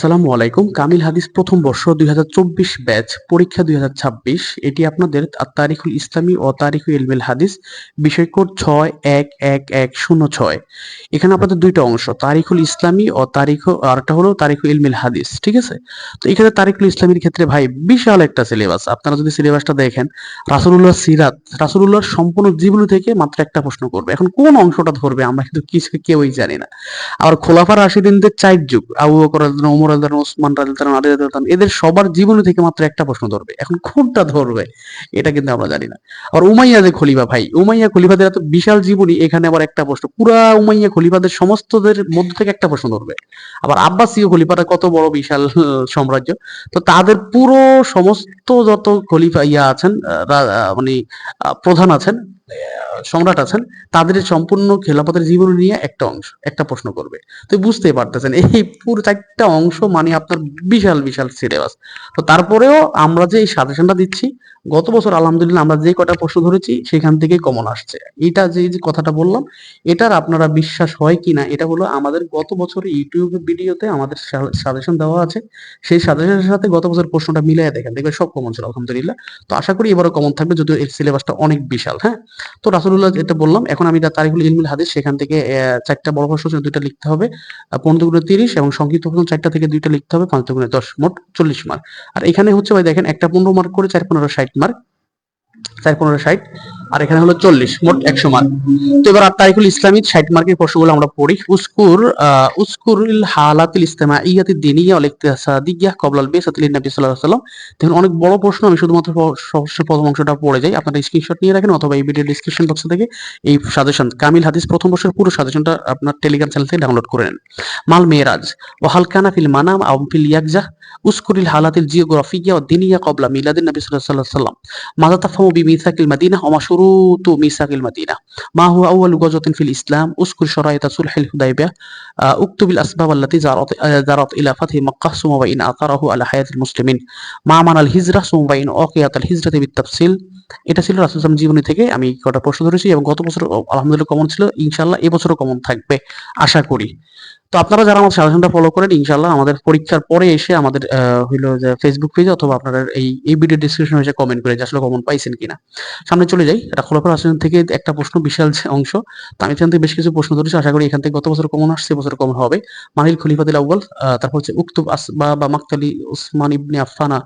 আসসালামু আলাইকুম। কামিল হাদিস প্রথম বর্ষ, দুই ব্যাচ, পরীক্ষা দুই এটি আপনাদের তারিখুল ইসলামী ও তারিখুল ইলমিল হাদিস, বিষয় কোড ছয় এক এক এক শূন্য ছয়। এখানে আপনাদের দুইটা অংশ, তারিখুল ইসলামী ও তারিখ আরটা হলো তারিখুল ইলমিল হাদিস, ঠিক আছে? তো এখানে তারিখুল ইসলামীর ক্ষেত্রে ভাই বিশাল একটা সিলেবাস আপনারা যদি সিলেবাসটা দেখেন রাসুল্লাহ সিরাত রাসুল্লাহর সম্পূর্ণ জীবনী থেকে মাত্র একটা প্রশ্ন করবে। এখন কোন অংশটা ধরবে আমরা কিন্তু কিছু কেউই জানি না। আর খোলাফার রাশিদিনদের চার যুগ, আবু বকর রাদিয়াল্লাহু ওমর রাদিয়াল্লাহু ওসমান রাদিয়াল্লাহু আলী রাদিয়াল্লাহু এদের সবার জীবনী থেকে মাত্র একটা প্রশ্ন ধরবে। এখন কোনটা ধরবে? এটা কিন্তু আমরা জানি না। আর উমাইয়া যে খলিফা ভাই, উমাইয়া খলিফাদের এত বিশাল জীবনী, এখানে আবার একটা প্রশ্ন। পুরা উমাইয়া খলিফাদের সমস্তদের মধ্য থেকে একটা প্রশ্ন ধরবে। আবার আব্বাসীয় খলিফাটা কত বড় বিশাল, সাম্রাজ্য। তো তাদের পুরো সমস্ত যত খলিফা ইয়া আছেন মানে প্রধান আছেন সম্রাট আছেন, তাদের সম্পূর্ণ খেলাফতের জীবনী নিয়ে একটা অংশ, একটা প্রশ্ন করবে। তো বুঝতেই পারতেছেন, এই পুরো চারটা অংশ মানে আপনার বিশাল বিশাল সিলেবাস তো তারপরেও আমরা যে এই সাজেশনটা দিচ্ছি, গত বছর আলহামদুলিল্লাহ আমরা যে কটা প্রশ্ন ধরেছি, সেখান থেকে কমন আসছে। এটা যে যে কথাটা বললাম, এটার আপনারা বিশ্বাস হয় কিনা, এটা হলো আমাদের গত বছর ইউটিউব ভিডিওতে আমাদের সাজেশন দেওয়া আছে। সেই সাজেশনের সাথে গত বছর প্রশ্নটা মিলাই দেখেন, দেখবেন সব কমন ছিল, আলহামদুলিল্লাহ। তো আশা করি এবারও কমন থাকবে, যদিও এর সিলেবাসটা অনেক বিশাল হ্যাঁ? তো রাসুল্লাহ যেটা বললাম, এখন আমি তারিখুল ইলমিল হাদিস সেখান থেকে চারটা বড় প্রশ্ন দুইটা লিখতে হবে। পনেরো গুণে তিরিশ এবং সংক্ষিপ্ত প্রশ্ন চারটা থেকে দুইটা লিখতে হবে, পাঁচ গুণে দশ, মোট চল্লিশ মার্ক আর এখানে হচ্ছে ভাই দেখেন, একটা পনেরো মার্ক করে চার পনেরো ষাট মার্ক চার পনেরো ষাট। আর এখানে হলো চল্লিশ, মোট একশো মার্ক তো এবার তারিকুল ইসলামী ষাট মার্কের প্রশ্নগুলো আমরা পড়ি। উস্কুর উস্কুরুল হালাতুল ইসলামা ইয়াতি দিনিয়া অল ইকতিসাদিয়া কবলাল বেসাতিল নবী সাল্লাল্লাহু সাল্লাম দেখুন, অনেক বড় প্রশ্ন, আমি শুধুমাত্র সবচেয়ে প্রথম অংশটা পড়ে যাই। আপনারা স্ক্রিনশট নিয়ে রাখেন অথবা এই ভিডিও ডিসক্রিপশন বক্স থেকে এই সাজেশন কামিল হাদিস প্রথম বর্ষের পুরো সাজেশনটা আপনার টেলিগ্রাম চ্যানেল থেকে ডাউনলোড করে নেন। মাল মেয়েরাজ ও হালকানা ফিল মানাম আম ফিল ইয়াকজা উস্কুরিল হালাতিল জিওগ্রাফিয়া ও দিনিয়া কবলা মিলাদিন নবী সাল্লাহ সাল্লাম মাযা তাফামু বি মিসাকিল মাদিনা ও شروط ميثاق المدينة ما هو أول غزوة في الإسلام اذكر شرائط صلح الحديبية آه، اكتب الأسباب التي جرت آه، جرت إلى فتح مكة ثم وإن أثره على حياة المسلمين ما معنى الهجرة ثم وإن أوقعت الهجرة بالتفصيل এটা ছিল রাসুল ইসলাম জীবনী থেকে আমি কটা প্রশ্ন ধরেছি এবং গত বছর আলহামদুলিল্লাহ কমন ছিল ইনশাল্লাহ এবছরও কমন থাকবে আশা করি তো আপনারা যারা আমার সাজেশনটা ফলো করেন ইনশাল্লাহ আমাদের পরীক্ষার পরে এসে আমাদের হইল যে ফেসবুক পেজে অথবা আপনারা এই এই ভিডিও ডিসক্রিপশন এসে কমেন্ট করে যে আসলে কমন পাইছেন কিনা। সামনে চলে যাই, এটা খোলাফার আসন থেকে একটা প্রশ্ন, বিশাল অংশ। তো আমি এখান থেকে বেশ কিছু প্রশ্ন ধরেছি, আশা করি এখান থেকে গত বছর কমন আসছে বছর কমন হবে। মানিল খলিফাতুল আউয়াল তারপর হচ্ছে উক্তুব আসবা বা মাকতালি উসমান ইবনে আফফানা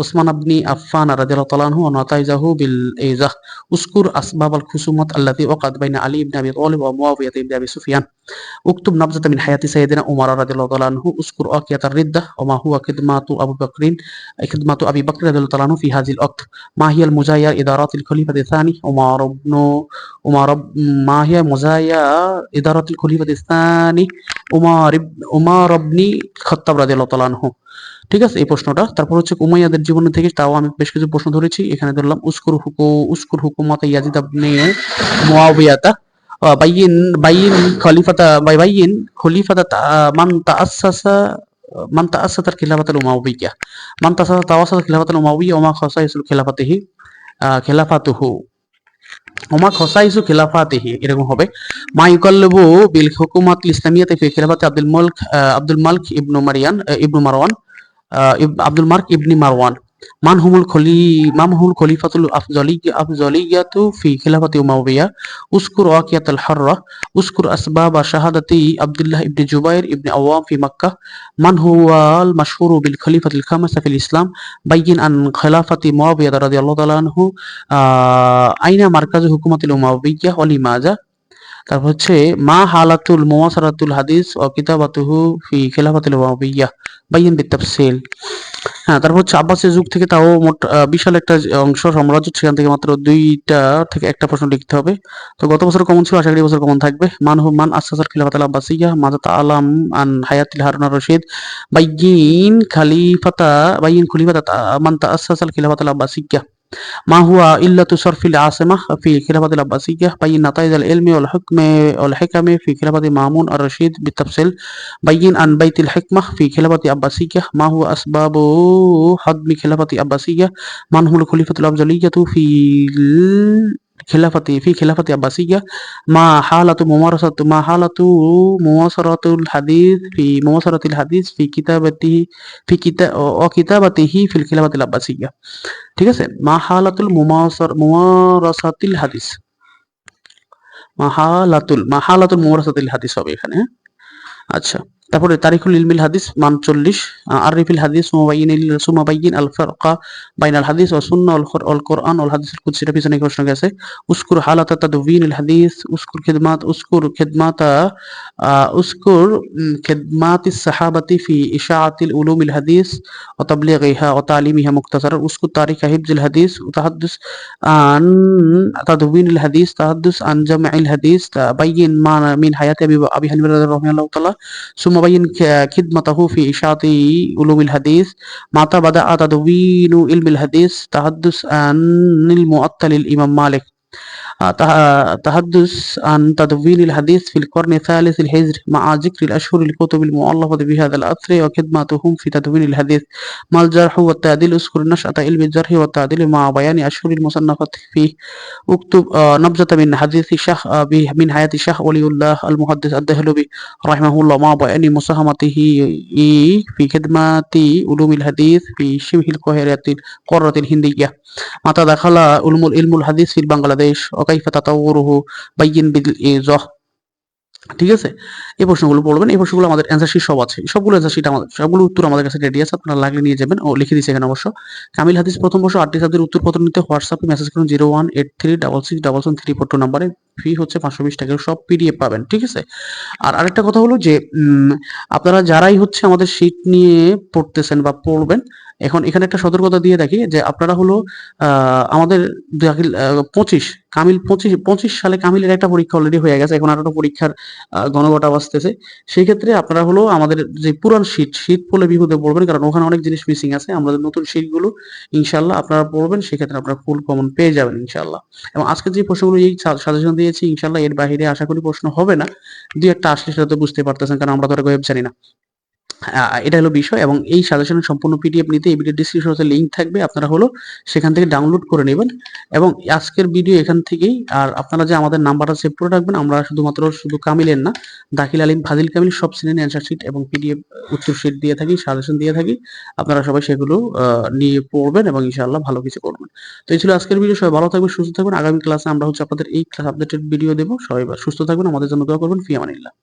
উসমান আবনি আফফান রাদিয়াল্লাহু তাআলা আনহু ওয়া নাতাইজাহু বিল ইজাহ উসকুর আসবাব আল খুসুমাত আল্লাতী ওয়াকাত বাইনা আলী ইবনে আবি তালিব ওয়া মুয়াবিয়া ইবনে আবি সুফিয়ান اكتب نبذة من حياة سيدنا عمر رضي الله تعالى عنه اذكر واقعة الردة وما هو خدمات أبو بكر خدمات أبي بكر رضي الله تعالى عنه في هذه الوقت ما هي المزايا إدارات الخليفة الثاني عمر بن عمر ب- ما هي مزايا إدارة الخليفة الثاني عمر بن عمر بن الخطاب رضي الله تعالى عنه ঠিক আছে, এই প্রশ্নটা। তারপর হচ্ছে উমাইয়াদের জীবন থেকে তাও আমি বেশ কিছু প্রশ্ন ধরেছি। এখানে ধরলাম, উস্কুর হুকু, উস্কুর হুকুমাতা ইয়াজিদ আপনি মোয়াবিয়াতা বাইন বাইন খলিফাতা খলিফাতা মান মান মান তাওয়াসাল ওমা খিলাফাতিহি খিলাফাতুহু। ওমা খসাইসু খিলাফাতিহি, এরকম হবে। মা বিল হুকুমাত ইসলামিয়াতে খিলাফাতে আব্দুল মালিক আব্দুল মালিক ইবনু মারিয়ান ইবনু মারওয়ান আব্দুল মার্ক ইবনি মারওয়ান। মান হুমুল খলি হুমুল খলিফাতুল আফজলি আফজলিয়াতু ফি খিলাফাতি উমাইয়া উসকুর ওয়াকিয়াতুল হাররা। উসকুর আসবাব শাহাদাতি আব্দুল্লাহ ইবনে জুবাইর ইবনে আওয়াম ফি মক্কা। মান হুয়াল মাশহুরু বিল খলিফাতিল খামিসা ফিল ইসলাম। বাইয়িন আন খিলাফাতি মুয়াবিয়া রাদিয়াল্লাহু তাআলা আনহু। আইনা মার্কাজু হুকুমাতিল উমাইয়া ওয়া লিমাজা তারপর হচ্ছে, মা হালাতুল মুওয়াসারাতুল হাদিস ও কিতাবাতুহু ফি খিলাফাতিল উমাইয়া বাইয়িন বিতাফসিল হ্যাঁ তারপর হচ্ছে আব্বাসের যুগ থেকে তাও মোট বিশাল একটা অংশ সাম্রাজ্য, সেখান থেকে মাত্র দুইটা থেকে একটা প্রশ্ন লিখতে হবে। তো গত বছর কমন ছিল, আশা করি এবছর কমন থাকবে। মান মান আসাসাল খিলাফাত আব্বাসিয়া, মাজাত আলাম আন হায়াতিল হারুন রশিদ, বাইয়িন খালিফাতা, বাইয়িন খলিফাতা তা- মান তাআসাসাল খিলাফাত আল আব্বাসিয়া। ما هو إلة صرف العاصمة في خلافة العباسية؟ بين نتائج العلم والحكم والحكم في خلافة مامون الرشيد بالتفصيل. بين عن بيت الحكمة في خلافة عباسية. ما هو أسباب حدم خلافة عباسية؟ من هم الخليفة الأفضلية في খিলাফাতি, ফি খিলাফাতি আব্বাসিয়া, মা হালাতু মুমারাসাতু, মা হালাতু মুমাসারাতুল হাদিস, ফি মুমাসারাতিল হাদিস, ফি কিতাবাতিহি, ফি কিতা ও কিতাবাতিহি ফিল খিলাফাতিল আব্বাসিয়া। ঠিক আছে? মা হালাতুল মুমাসার, মুমারাসাতিল হাদিস। মাহালাতুল মাহালাতুল মুমারাসাতিল হাদিস হবে এখানে হ্যাঁ? আচ্ছা। তারপরে তারিখুল ইলমিল হাদিস মান চল্লিশ আরিফিল হাদিস সুমাবাইন সুমাবাইন আল ফারকা বাইন আল হাদিস ও সুন্না অল অল কোরআন অল হাদিস কুদসিটা পিছনে প্রশ্ন গেছে উস্কুর হালাত তাদউইন আল হাদিস উস্কুর খিদমাত উস্কুর খিদমাতা উস্কুর খিদমাত الصحابة في إشاعة العلوم الحديث وتبليغها وتعليمها مختصرا اذكر تاريخ حفظ الحديث وتحدث عن تدوين الحديث تحدث عن جمع الحديث تبين ما من حياة أبي أبي حنيفة رضي الله تعالى ثم بين خدمته في إشاعة علوم الحديث. متى بدأ تدوين علم الحديث تحدث عن المعطل الإمام مالك. تحدث عن تدوين الحديث في القرن الثالث الهجر مع ذكر الأشهر الكتب المؤلفة بهذا الأثر وخدماتهم في تدوين الحديث. مع الجرح والتعديل؟ اذكر نشأة علم الجرح والتعديل مع بيان أشهر المصنفة فيه. اكتب نبذة من حديث شيخ من حياة الشيخ ولي الله المحدث الدهلوي رحمه الله مع بيان مساهمته في خدمات علوم الحديث في شبه القاهرة القارة الهندية. متى دخل علم الحديث في بنغلاديش. ওকাইফা তাতাউরুহু বাইয়িন বিল ইজহ ঠিক আছে? এই প্রশ্নগুলো পড়বেন, এই প্রশ্নগুলো আমাদের অ্যান্সার শীট সব আছে। সবগুলো অ্যান্সার শীট আমাদের, সবগুলো উত্তর আমাদের কাছে রেডি আছে, আপনারা লাগলে নিয়ে যাবেন। ও, লিখে দিয়েছে এখানে অবশ্য। কামিল হাদিস প্রথম বর্ষ আটটি সাবজেক্টের উত্তরপত্র নিতে হোয়াটসঅ্যাপে মেসেজ করুন zero one eight three double six double one three four two নাম্বারে ফি হচ্ছে পাঁচশো বিশ টাকার সব পিডিএফ পাবেন, ঠিক আছে? আর আরেকটা কথা হলো যে আপনারা যারাই হচ্ছে আমাদের শীট নিয়ে পড়তেছেন বা পড়বেন, এখন এখানে একটা সতর্কতা দিয়ে রাখি যে আপনারা হলো আমাদের পঁচিশ, কামিল পঁচিশ পঁচিশ সালে কামিলের একটা পরীক্ষা অলরেডি হয়ে গেছে, এখন আরেকটা পরীক্ষার গণগটা বাঁচতেছে সেই ক্ষেত্রে আপনারা হলো আমাদের যে পুরান শীট শীত পড়লে বিপদে পড়বেন, কারণ ওখানে অনেক জিনিস মিসিং আছে আমাদের নতুন শীটগুলো ইনশাল্লাহ আপনারা পড়বেন, সেক্ষেত্রে আপনারা ফুল কমন পেয়ে যাবেন ইনশাল্লাহ এবং আজকে যে প্রশ্নগুলো, এই সাজেশন দিয়েছি, ইনশাল্লাহ এর বাইরে আশা করি প্রশ্ন হবে না। দুই একটা আসলে সেটা তো বুঝতে পারতেছেন, কারণ আমরা তো ওয়েব জানি না। এটা হলো বিষয় এবং এই সাজেশনের সম্পূর্ণ পিডিএফ নিতে এই ভিডিও ডিসক্রিপশনে লিঙ্ক থাকবে, আপনারা হলো সেখান থেকে ডাউনলোড করে নেবেন এবং আজকের ভিডিও এখান থেকেই, আর আপনারা যে আমাদের নাম্বারটা সেভ করে রাখবেন, আমরা শুধুমাত্র শুধু কামিলের না, দাখিল আলিম, ফাজিল কামিল সব শ্রেণির অ্যান্সার শিট এবং পিডিএফ উত্তর শিট দিয়ে থাকি সাজেশন দিয়ে থাকি, আপনারা সবাই সেগুলো নিয়ে পড়বেন এবং ইনশাআল্লাহ ভালো কিছু করবেন। তো এই ছিল আজকের ভিডিও সবাই ভালো থাকবেন, সুস্থ থাকবেন। আগামী ক্লাসে আমরা হচ্ছে আপনাদের এই সাবজেক্টের ভিডিও দেবো, সবাই সুস্থ থাকবেন, আমাদের জন্য দোয়া করবেন ফিয়ামানিল্লাহ